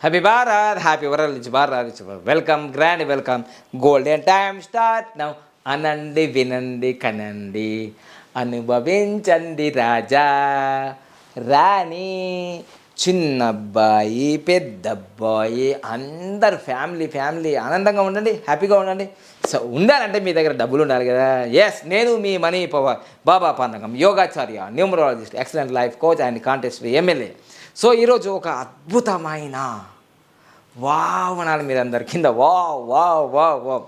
Happy Bharat happy world నుంచి Bharat welcome grand welcome golden time start now అనండి వినండి కనండి అనుభవించండి రాజా రాణి చిన్న అబ్బాయి పెద్ద అబ్బాయి అందరు ఫ్యామిలీ ఫ్యామిలీ ఆనందంగా ఉండండి హ్యాపీగా ఉండండి సో ఉండాలంటే మీ దగ్గర డబ్బులు ఉండాలి కదా. ఎస్ నేను మీ మనీ పవర్ బాబా పండగం యోగాచార్య numerologist excellent life coach and contest MLA so ఈరోజు ఒక అద్భుతమైన వావ్ అనాలి మీరు అందరి కింద. Wow wow wow wow.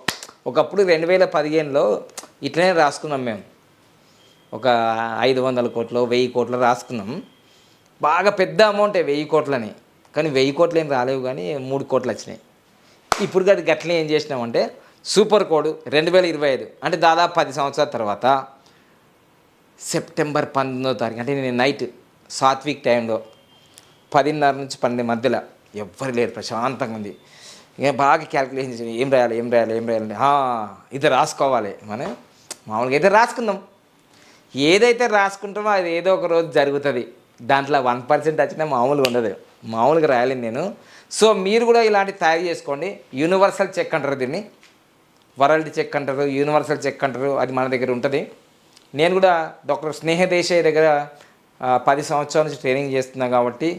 ఒకప్పుడు రెండు వేల పదిహేనులో ఇట్లనే రాసుకున్నాం మేము. ఒక ఐదు వందల కోట్లు వెయ్యి కోట్లు రాసుకున్నాం. బాగా పెద్ద అమౌంటే వెయ్యి కోట్లని. కానీ వెయ్యి కోట్లు ఏం రాలేవు కానీ మూడు కోట్లు వచ్చినాయి. ఇప్పుడు అది గట్లనే ఏం చేసినామంటే సూపర్ కోడ్ రెండు వేల ఇరవై ఐదు. అంటే దాదాపు పది సంవత్సరాల తర్వాత సెప్టెంబర్ పంతొమ్మిదో తారీఖు అంటే నేను నైట్ సాత్విక్ టైంలో పదిన్నర నుంచి పన్నెండు మధ్యలో ఎవ్వరు లేరు ప్రశాంతంగా ఉంది. ఇక బాగా క్యాలిక్యులేషన్ ఏం రాయాలి ఏం రాయాలి ఏం రాయాలి ఇది రాసుకోవాలి. మనం మామూలుగా అయితే రాసుకుందాం. ఏదైతే రాసుకుంటామో అది ఏదో ఒక రోజు జరుగుతుంది. దాంట్లో వన్ పర్సెంట్ వచ్చినా మామూలుగా ఉండదు. మామూలుగా రాయలేను నేను. సో మీరు కూడా ఇలాంటి తయారు చేసుకోండి. యూనివర్సల్ చెక్ అంటారు దీన్ని. వరల్డ్ చెక్ అంటారు యూనివర్సల్ చెక్ అంటారు అది మన దగ్గర ఉంటుంది. నేను కూడా డాక్టర్ స్నేహ దేశాయ్ దగ్గర పది సంవత్సరాల నుంచి ట్రైనింగ్ చేస్తున్నాను కాబట్టి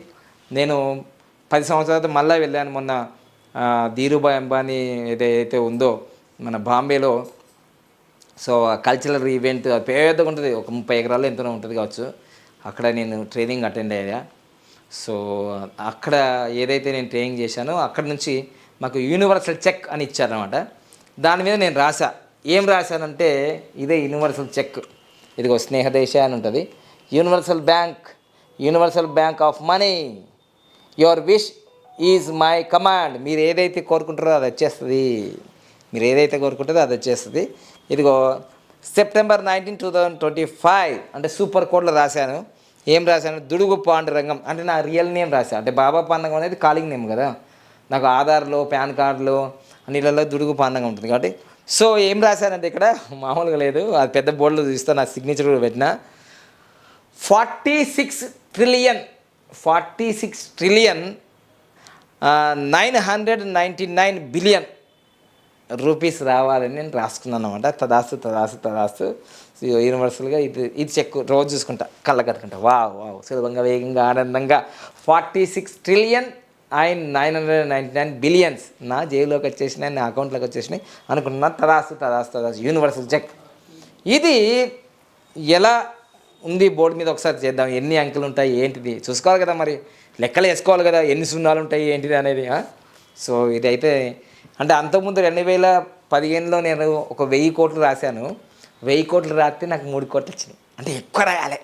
నేను పది సంవత్సరాల మళ్ళీ వెళ్ళాను మొన్న ధీరుభాయ్ అంబానీ ఏదైతే ఉందో మన బాంబేలో. సో కల్చరల్ ఈవెంట్ అది పెద్దగా ఉంటుంది. ఒక ముప్పై ఎకరాలు ఎంతనో ఉంటుంది కావచ్చు. అక్కడ నేను ట్రైనింగ్ అటెండ్ అయ్యా. సో అక్కడ ఏదైతే నేను ట్రైనింగ్ చేశానో అక్కడ నుంచి మాకు యూనివర్సల్ చెక్ అని ఇచ్చారనమాట దాని మీద నేను రాసా ఏం రాశానంటే ఇదే యూనివర్సల్ చెక్ ఇదిగో స్నేహదేశ అని ఉంటుంది. Universal bank universal bank of money your wish is my command. మీరు ఏదైతే కోరుకుంటారో అది వచ్చేస్తుంది. మీరు ఏదైతే కోరుకుంటారో అది వచ్చేస్తుంది. ఇదిగో September nineteen two thousand twenty five అంటే సూపర్ కోడ్లో రాశాను. ఏం రాశాను? దుడుగు పాండురంగం అంటే నా రియల్ నేమ్ రాశాను అంటే బాబా పాండగం అనేది కాలింగ్ నేమ్ కదా. నాకు ఆధార్లో పాన్ కార్డులో అన్నిలలో దుడుగు పాండంగం ఉంటుంది కాబట్టి. సో ఏం రాశానంటే ఇక్కడ? మామూలుగా లేదు. అది పెద్ద బోర్డులో చూస్తాను నా సిగ్నేచర్ కూడా పెట్టిన. Forty six trillion forty six trillion nine hundred ninety nine billion rupees రావాలని నేను రాసుకున్నాను అనమాట తదాస్తు తదాస్తు. తదాస్తు యూనివర్సల్గా ఇది ఇది చెక్ రోజు చూసుకుంటా కళ్ళ కట్టుకుంటా. వావ్ వావ్ సులభంగా వేగంగా ఆనందంగా. Forty six trillion and nine hundred ninety nine billions. నా జేబులోకి వచ్చేసినాయి నా అకౌంట్లోకి వచ్చేసినాయి అనుకున్నా తదాస్తు తదాస్తు తదాస్తు. Universal check. ఇది ఎలా ఉంది బోర్డు మీద ఒకసారి చేద్దాం. ఎన్ని అంకెలు ఉంటాయి ఏంటిది? చూసుకోవాలి కదా మరి. లెక్కలు వేసుకోవాలి కదా ఎన్ని సున్నాలు ఉంటాయి ఏంటిది అనేది సో ఇదైతే అంటే అంతకుముందు రెండు వేల పదిహేనులో నేను ఒక వెయ్యి కోట్లు రాశాను. వెయ్యి కోట్లు రాస్తే నాకు మూడు కోట్లు వచ్చినాయి. అంటే ఎక్కువ రాయాలి.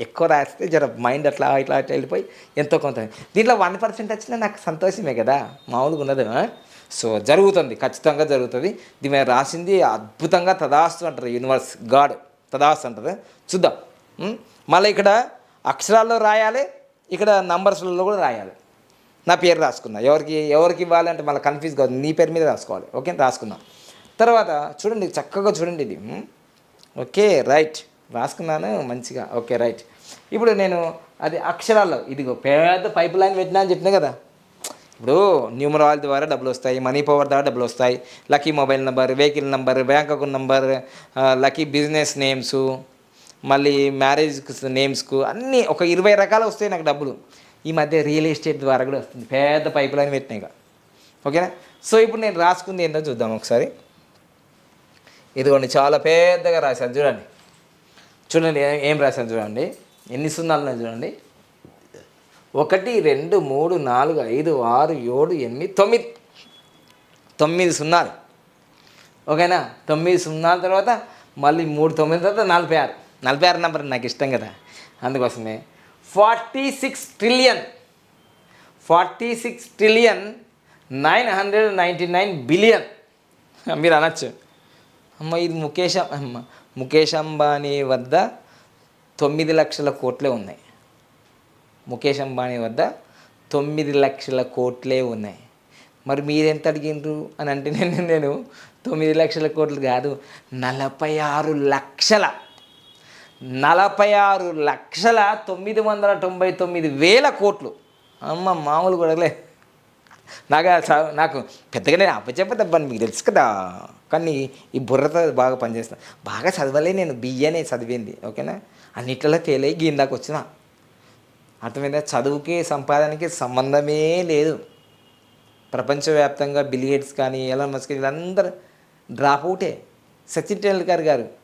ఎక్కువ రాస్తే జర మైండ్ అట్లా ఇట్లా అట్లా వెళ్ళిపోయి ఎంతో కొంత. దీంట్లో వన్ పర్సెంట్ వచ్చినా నాకు సంతోషమే కదా. మామూలుగా ఉన్నది సో జరుగుతుంది. ఖచ్చితంగా జరుగుతుంది. దీని మీద రాసింది అద్భుతంగా తదాస్తు అంటారు యూనివర్స్ గాడ్ తదాస్తు అంటారు. చూద్దాం. మళ్ళీ ఇక్కడ అక్షరాల్లో రాయాలి ఇక్కడ నంబర్స్లలో కూడా రాయాలి. నా పేరు రాసుకున్నా. ఎవరికి ఎవరికి ఇవ్వాలంటే మళ్ళీ కన్ఫ్యూజ్ కాదు నీ పేరు మీద రాసుకోవాలి. ఓకే? రాసుకుందాం తర్వాత చూడండి చక్కగా చూడండి ఇది. Okay right. రాసుకున్నాను మంచిగా. Okay right. ఇప్పుడు నేను అది అక్షరాల్లో ఇదిగో పెద్ద పైప్ లైన్ పెట్టినా అని చెప్పినా కదా. ఇప్పుడు న్యూమరాల్ ద్వారా డబ్బులు వస్తాయి మనీ పవర్ ద్వారా డబ్బులు వస్తాయి. Lucky mobile number vehicle number bank account number lucky business names మళ్ళీ మ్యారేజ్ నేమ్స్కు అన్నీ ఒక ఇరవై రకాలు వస్తాయి నాకు డబ్బులు. ఈ మధ్య రియల్ ఎస్టేట్ ద్వారా కూడా వస్తుంది. పెద్ద పైపులు అని పెట్టినాయి ఓకేనా? సో ఇప్పుడు నేను రాసుకుంది ఏంటో చూద్దాం ఒకసారి. ఇదిగోండి చాలా పెద్దగా రాశాను చూడండి. చూడండి ఏం రాశాను చూడండి. ఎన్ని సున్నాలు చూడండి. ఒకటి రెండు మూడు నాలుగు ఐదు ఆరు ఏడు ఎనిమిది తొమ్మిది. తొమ్మిది సున్నాలు. ఓకేనా? తొమ్మిది సున్నాల తర్వాత మళ్ళీ మూడు తొమ్మిది తర్వాత నలభై ఆరు. నలభై ఆరు నెంబర్ నాకు ఇష్టం కదా. అందుకోసమే forty six trillion forty six trillion nine hundred ninety nine billion. మీరు అనొచ్చు. అమ్మ ఇది ముఖేష్ అమ్మ ముఖేష్ అంబానీ వద్ద తొమ్మిది లక్షల కోట్లే ఉన్నాయి. ముఖేష్ అంబానీ వద్ద తొమ్మిది లక్షల కోట్లే ఉన్నాయి. మరి మీరెంత అడిగిండ్రు? అని అంటే నేను నేను తొమ్మిది లక్షల కోట్లు కాదు నలభై ఆరు లక్షల. నలభై ఆరు లక్షల తొమ్మిది వందల తొంభై తొమ్మిది వేల కోట్లు. అమ్మ మామూలు కూడాలే నాకు నాకు పెద్దగా నేను అప్పచెప్పదబ్బాను మీకు తెలుసు కదా. కానీ ఈ బుర్రతో బాగా పనిచేస్తాను బాగా చదవలే నేను బిఏనే చదివింది ఓకేనా? అన్నిట్లలో ఫెయిల్ అయ్యి గీందాక వచ్చిన. అర్థమైందా? చదువుకి సంపాదనకి సంబంధమే లేదు. ప్రపంచవ్యాప్తంగా బిలిగేట్స్ కానీ ఎలా మస్క్ వీళ్ళందరూ డ్రాప్ అవుటే. సచిన్ టెండూల్కర్ గారు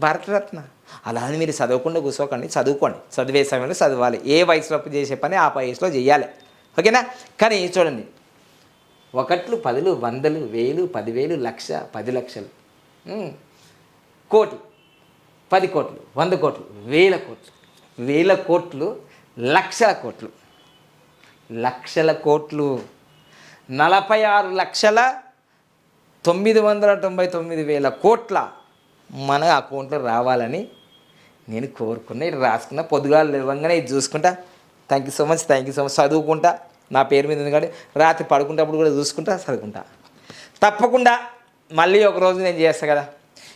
భారతరత్న. అలా అని మీరు చదవకుండా కూర్చోకండి చదువుకోండి. చదివే సమయంలో చదవాలి. ఏ వయసులో చేసే పని ఆ వయసులో చేయాలి. ఓకేనా? కానీ చూడండి. ఒకట్లు పదులు వందలు వేలు పదివేలు లక్ష పది లక్షలు. కోటి పది కోట్లు వంద కోట్లు వేల కోట్లు. వేల కోట్లు లక్షల కోట్లు. లక్షల కోట్లు. నలభై ఆరు లక్షల తొమ్మిది వందల తొంభై తొమ్మిది వేల కోట్ల. మన అకౌంట్లో రావాలని నేను కోరుకున్నా. ఇది రాసుకున్నా పొద్దుగాలు లేవంగానే ఇది చూసుకుంటా. Thank you so much thank you so much చదువుకుంటా. నా పేరు మీద ఉంది రాత్రి పడుకుంటప్పుడు కూడా చూసుకుంటా చదువుకుంటా. తప్పకుండా మళ్ళీ ఒక రోజు నేను చేస్తా కదా.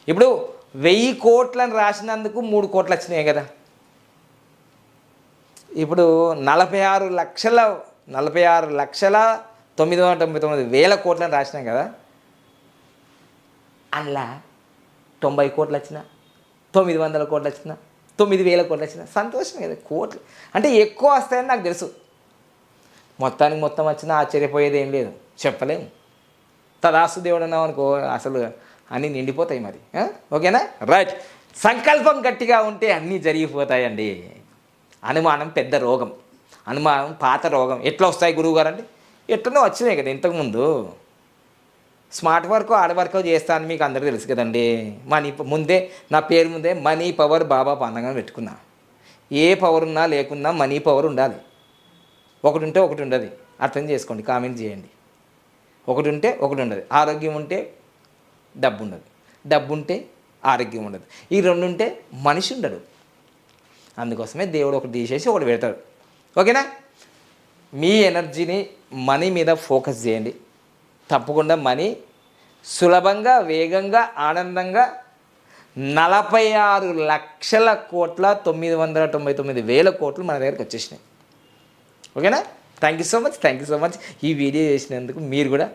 ఇప్పుడు వెయ్యి కోట్లను రాసినందుకు మూడు కోట్లు వచ్చినాయి కదా. ఇప్పుడు నలభై ఆరు లక్షల నలభై ఆరు లక్షల తొమ్మిది వందల తొంభై తొమ్మిది వేల కోట్లను రాసినాం కదా. అలా తొంభై కోట్లు వచ్చిన తొమ్మిది వందల కోట్లు వచ్చిన తొమ్మిది వేల కోట్లు వచ్చిన సంతోషం కదా కోట్లు. అంటే ఎక్కువ వస్తాయని నాకు తెలుసు. మొత్తానికి మొత్తం వచ్చినా ఆశ్చర్యపోయేది ఏం లేదు. చెప్పలేము తదాసు దేవుడు అన్నాం అనుకో అసలు అన్నీ నిండిపోతాయి మరి. ఓకేనా? రైట్. సంకల్పం గట్టిగా ఉంటే అన్నీ జరిగిపోతాయండి. అనుమానం పెద్ద రోగం. అనుమానం పాత రోగం. ఎట్లా వస్తాయి గురువు గారు అంటే ఎట్లనో వచ్చినాయి కదా ఇంతకుముందు. స్మార్ట్ వర్క్ హార్డ్ వర్క్ చేస్తాను మీకు అందరికీ తెలుసు కదండి. మనీ ముందే నా పేరు ముందే మనీ పవర్ బాబా పందంగా పెట్టుకున్నా. ఏ పవర్ ఉన్నా లేకున్నా మనీ పవర్ ఉండాలి. ఒకటి ఉంటే ఒకటి ఉండదు. అర్థం చేసుకోండి కామెంట్ చేయండి. ఒకటి ఉంటే ఒకటి ఉండదు. ఆరోగ్యం ఉంటే డబ్బు ఉండదు. డబ్బు ఉంటే ఆరోగ్యం ఉండదు. ఈ రెండు ఉంటే మనిషి ఉండడు. అందుకోసమే దేవుడు ఒకటి తీసేసి ఒకటి పెడతాడు. ఓకేనా? మీ ఎనర్జీని మనీ మీద ఫోకస్ చేయండి. తప్పకుండా మనీ. సులభంగా వేగంగా ఆనందంగా నలభై ఆరు లక్షల కోట్ల తొమ్మిది వందల తొంభై తొమ్మిది వేల కోట్లు మన దగ్గరికి వచ్చేసినాయి. ఓకేనా? Thank you so much thank you so much ఈ వీడియో చేసినందుకు మీరు కూడా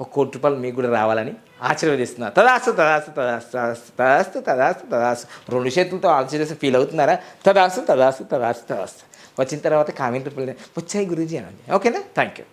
ఒక కోటి రూపాయలు మీకు కూడా రావాలని ఆశీర్వదిస్తున్నా. తదాస్తు తదాస్తు తదాస్తు తదాస్తు తదాస్తు తదాస్తు రెండు చేతులతో ఆశీర్వదిస్తే ఫీల్ అవుతున్నారా? తదాస్తు తదాస్తు తదాస్తు తదాస్తు. వచ్చిన తర్వాత కామెంట్ వచ్చాయి గురూజీ అనండి ఓకేనా? Thank you